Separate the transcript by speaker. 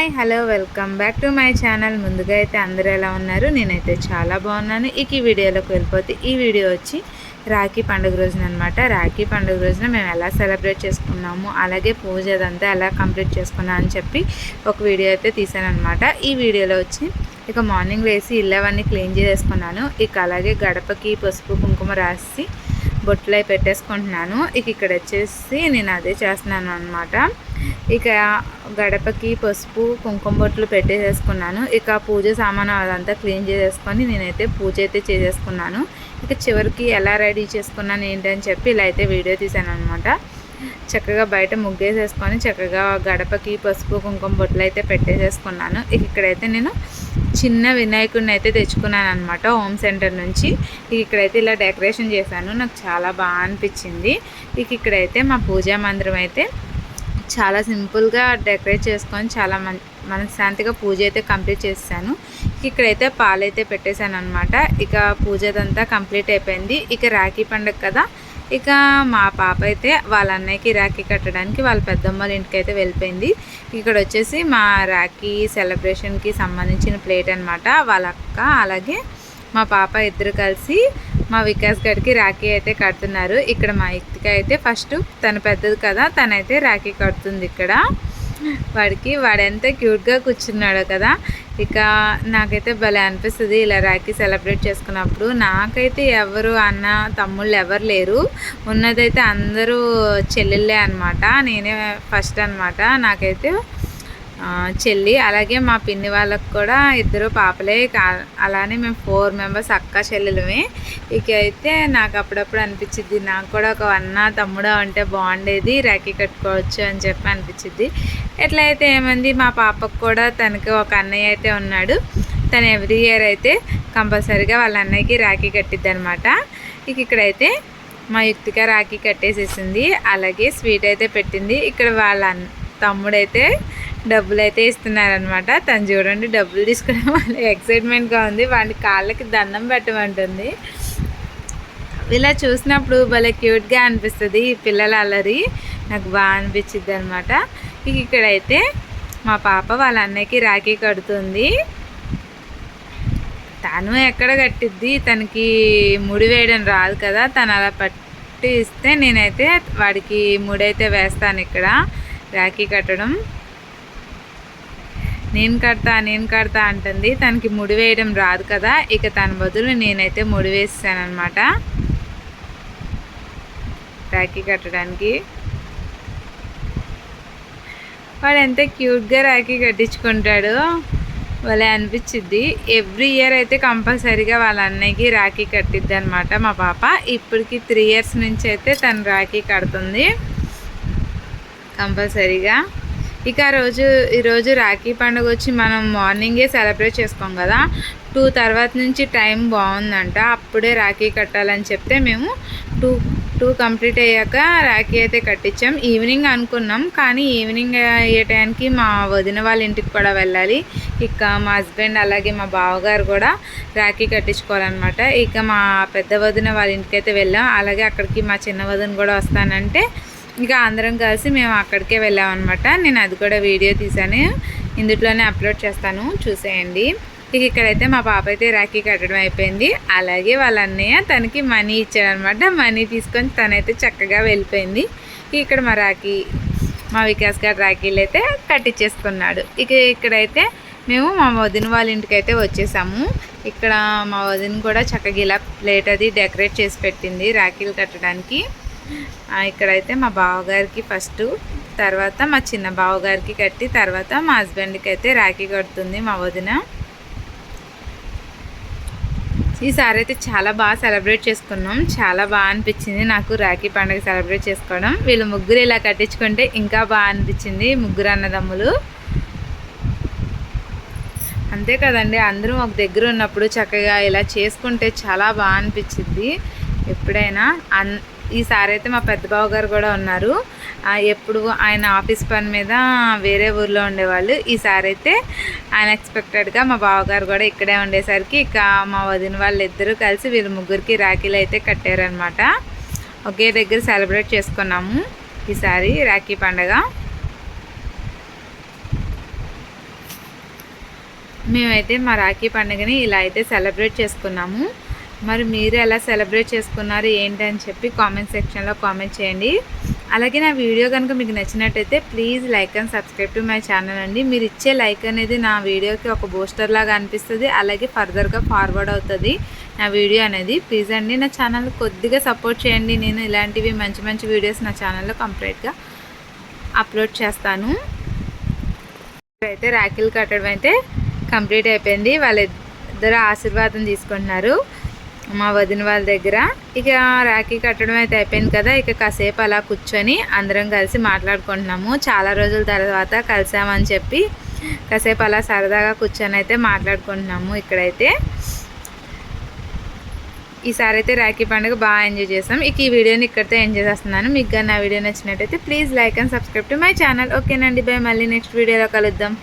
Speaker 1: Hi hello welcome back to my channel. ముందుగా అయితే అందరూ ఎలా ఉన్నారు? నేనైతే చాలా బాగున్నాను. ఇక ఈ వీడియోలోకి వెళ్ళిపోతే ఈ వీడియో వచ్చి రాఖీ పండుగ రోజున అనమాట రాఖీ పండుగ రోజున మేము ఎలా సెలబ్రేట్ చేసుకున్నాము అలాగే పూజ అదంతా ఎలా కంప్లీట్ చేసుకున్నాం అని చెప్పి ఒక వీడియో అయితే తీసాను అనమాట ఈ వీడియోలో వచ్చి ఇక మార్నింగ్ వేసి ఇల్లు అవన్నీ క్లీన్ చేసుకున్నాను ఇక అలాగే గడపకి పసుపు కుంకుమ రాసి బొట్లు పెట్టేసుకుంటున్నాను. ఇక ఇక్కడ వచ్చేసి నేను అదే చేస్తున్నాను అనమాట ఇక గడపకి పసుపు కుంకుమ బొట్లు పెట్టేసేసుకున్నాను. ఇక పూజ సామాను అదంతా క్లీన్ చేసేసుకొని నేనైతే పూజ అయితే చేసేసుకున్నాను. ఇక చివరికి ఎలా రెడీ చేసుకున్నాను ఏంటని చెప్పి ఇలా అయితే వీడియో తీశాను అనమాట చక్కగా బయట ముగ్గేసేసుకొని చక్కగా గడపకి పసుపు కుంకుమ బొట్లు అయితే పెట్టేసేసుకున్నాను. ఇక ఇక్కడైతే నేను చిన్న వినాయకుడిని అయితే తెచ్చుకున్నాను అనమాట హోమ్ సెంటర్ నుంచి. ఇక ఇక్కడైతే ఇలా డెకరేషన్ చేశాను. నాకు చాలా బాగా అనిపించింది. ఇక ఇక్కడైతే మా పూజా మందిరం అయితే చాలా సింపుల్గా డెకరేట్ చేసుకొని చాలా మన మనశ్శాంతిగా పూజ అయితే కంప్లీట్ చేశాను ఇక్కడైతే పాలైతే పెట్టేశాను అనమాట ఇక పూజ అదంతా కంప్లీట్ అయిపోయింది. ఇక రాఖీ పండుగ కదా. ఇక మా పాప అయితే వాళ్ళ అన్నయ్యకి రాఖీ కట్టడానికి వాళ్ళ పెద్దమ్మల ఇంటికి అయితే వెళ్ళిపోయింది. ఇక్కడ వచ్చేసి మా రాఖీ సెలబ్రేషన్కి సంబంధించిన ప్లేట్ అనమాట వాళ్ళ అక్క అలాగే మా పాప ఇద్దరు కలిసి మా వికాస్ గడికి రాఖీ అయితే కడుతున్నారు. ఇక్కడ మా ఇక్తిక అయితే ఫస్ట్ తను పెద్దది కదా తనైతే రాఖీ కడుతుంది ఇక్కడ. వాడికి వాడు ఎంత క్యూట్గా కూర్చున్నాడో కదా. ఇక నాకైతే భలే అనిపిస్తుంది ఇలా రాఖీ సెలబ్రేట్ చేసుకున్నప్పుడు. నాకైతే ఎవరు అన్న తమ్ముళ్ళు ఎవరు లేరు. ఉన్నదైతే అందరూ చెల్లెళ్ళే అనమాట నేనే ఫస్ట్ అనమాట నాకైతే చెల్లి అలాగే మా పిన్ని వాళ్ళకు కూడా ఇద్దరు పాపలే అలానే మేము ఫోర్ మెంబర్స్ అక్క చెల్లెలమే. ఇక అయితే నాకు అప్పుడప్పుడు అనిపించింది నాకు కూడా ఒక అన్న తమ్ముడు అంటే బాగుండేది రాఖీ కట్టుకోవచ్చు అని చెప్పి అనిపించింది ఎట్లయితే ఏమంది మా పాపకు కూడా తనకి ఒక అన్నయ్య అయితే ఉన్నాడు. తను ఎవ్రీ ఇయర్ అయితే కంపల్సరీగా వాళ్ళ అన్నయ్యకి రాఖీ కట్టిద్ది అనమాట ఇక ఇక్కడైతే మా యుక్తిగా రాఖీ కట్టేసేసింది అలాగే స్వీట్ అయితే పెట్టింది. ఇక్కడ వాళ్ళ తమ్ముడైతే డబ్బులు అయితే ఇస్తున్నారనమాట తను చూడండి డబ్బులు తీసుకోవడం వాళ్ళ ఎక్సైట్మెంట్గా ఉంది. వాడి కాళ్ళకి దండం పెట్టమంటుంది. ఇలా చూసినప్పుడు భలే క్యూట్గా అనిపిస్తుంది. ఈ పిల్లల అల్లరి నాకు బాగా అనిపించింది అనమాట ఇక్కడైతే మా పాప వాళ్ళ అన్నయ్యకి రాఖీ కడుతుంది. తను ఎక్కడ కట్టిద్ది? తనకి ముడి వేయడం రాదు కదా. తను అలా పట్టి ఇస్తే నేనైతే వాడికి ముడైతే వేస్తాను ఇక్కడ రాఖీ కట్టడం. నేను కడతా నేను కడతా అంటుంది. తనకి ముడి వేయడం రాదు కదా ఇక తన బదులు నేనైతే ముడి వేసాను అనమాట రాఖీ కట్టడానికి. వాడు ఎంత క్యూట్గా రాఖీ కట్టించుకుంటాడు వాళ్ళే అనిపించింది ఎవ్రీ ఇయర్ అయితే కంపల్సరీగా వాళ్ళ అన్నయ్యకి రాఖీ కట్టిద్ది అనమాట మా పాప. ఇప్పటికి త్రీ ఇయర్స్ నుంచి అయితే తను రాఖీ కడుతుంది. కంపల్సరీగా. ఇక రోజు ఈరోజు రాఖీ పండుగ వచ్చి మనం మార్నింగే సెలబ్రేట్ చేసుకోం కదా. టూ తర్వాత నుంచి టైం బాగుందంట. అప్పుడే రాఖీ కట్టాలని చెప్తే మేము టూ టూ కంప్లీట్ అయ్యాక రాఖీ అయితే కట్టించాం. ఈవినింగ్ అనుకున్నాం కానీ ఈవినింగ్ అయ్యే టైంకి మా వదిన వాళ్ళ ఇంటికి కూడా వెళ్ళాలి. ఇక మా హస్బెండ్ అలాగే మా బావగారు కూడా రాఖీ కట్టించుకోవాలన్నమాట. ఇక మా పెద్ద వదిన వాళ్ళ ఇంటికి అయితే వెళ్ళాం. అలాగే అక్కడికి మా చిన్న వదిన కూడా వస్తానంటే ఇంకా అందరం కలిసి మేము అక్కడికే వెళ్ళామన్నమాట. నేను అది కూడా వీడియో తీసాను ఇందులోనే అప్లోడ్ చేస్తాను. చూసేయండి. ఇక ఇక్కడైతే మా పాప అయితే రాఖీ కట్టడం అయిపోయింది. అలాగే వాళ్ళ అన్నయ్య తనకి మనీ ఇచ్చాడనమాట మనీ తీసుకొని తనైతే చక్కగా వెళ్ళిపోయింది. ఇక్కడ మా రాఖీ మా వికాస్ గారు రాఖీలు అయితే కట్టించేసుకున్నాడు ఇక ఇక్కడైతే మేము మా వదిన వాళ్ళ ఇంటికి అయితే వచ్చేసాము. ఇక్కడ మా వదిన కూడా చక్కగా ఇలా ప్లేట్ అది డెకరేట్ చేసి పెట్టింది రాఖీలు కట్టడానికి. ఇక్కడైతే మా బావగారికి ఫస్ట్ తర్వాత మా చిన్న బావగారికి కట్టి తర్వాత మా హస్బెండ్కి అయితే రాఖీ కడుతుంది మా వదిన. ఈసారి అయితే చాలా బాగా సెలబ్రేట్ చేసుకున్నాం. చాలా బాగా అనిపించింది నాకు రాఖీ పండుగ సెలబ్రేట్ చేసుకోవడం. వీళ్ళు ముగ్గురు ఇలా కట్టించుకుంటే ఇంకా బాగా అనిపించింది ముగ్గురు అన్నదమ్ములు. అంతే కదండి అందరూ ఒక దగ్గర ఉన్నప్పుడు చక్కగా ఇలా చేసుకుంటే చాలా బాగా అనిపించింది. ఎప్పుడైనా అన్ ఈసారి అయితే మా పెద్ద బావ గారు కూడా ఉన్నారు. ఎప్పుడు ఆయన ఆఫీస్ పని మీద వేరే ఊర్లో ఉండేవాళ్ళు. ఈసారి అయితే అన్ఎక్స్పెక్టెడ్గా మా బావగారు కూడా ఇక్కడే ఉండేసరికి ఇక మా వదిన వాళ్ళు కలిసి వీళ్ళు ముగ్గురికి రాఖీలు అయితే కట్టారనమాట ఒకే దగ్గర సెలబ్రేట్ చేసుకున్నాము ఈసారి రాఖీ పండగ. మేమైతే మా రాఖీ పండుగని ఇలా అయితే సెలబ్రేట్ చేసుకున్నాము. మరి మీరు ఎలా సెలబ్రేట్ చేసుకున్నారు ఏంటి అని చెప్పి కామెంట్ సెక్షన్లో కామెంట్ చేయండి. అలాగే నా వీడియో కనుక మీకు నచ్చినట్టయితే please like and subscribe to my channel అండి. మీరు ఇచ్చే లైక్ అనేది నా వీడియోకి ఒక బూస్టర్ లాగా అనిపిస్తుంది అలాగే ఫర్దర్గా ఫార్వర్డ్ అవుతుంది నా వీడియో అనేది. ప్లీజ్ అండి నా ఛానల్ కొద్దిగా సపోర్ట్ చేయండి. నేను ఇలాంటివి మంచి మంచి వీడియోస్ నా ఛానల్లో కంప్లీట్గా అప్లోడ్ చేస్తాను. అయితే రాఖీలు కట్టడం అయితే కంప్లీట్ అయిపోయింది. వాళ్ళిద్దరు ఆశీర్వాదం తీసుకుంటున్నారు. మా వదిన వాళ్ళ దగ్గర. ఇక రాఖీ కట్టడం అయితే అయిపోయింది కదా ఇక కాసేపు అలా కూర్చొని అందరం కలిసి మాట్లాడుకుంటున్నాము. చాలా రోజుల తర్వాత కలిసామని చెప్పి కాసేపు అలా సరదాగా కూర్చొని అయితే మాట్లాడుకుంటున్నాము ఇక్కడైతే. ఈసారి అయితే రాఖీ పండుగ బాగా ఎంజాయ్ చేసాం. ఇక ఈ వీడియోని ఇక్కడితో ఎంజాయ్ చేస్తున్నాను మీకు కానీ నా వీడియో నచ్చినట్టయితే please like and subscribe to my channel. ఓకేనండి బై మళ్ళీ నెక్స్ట్ వీడియోలో కలుద్దాం.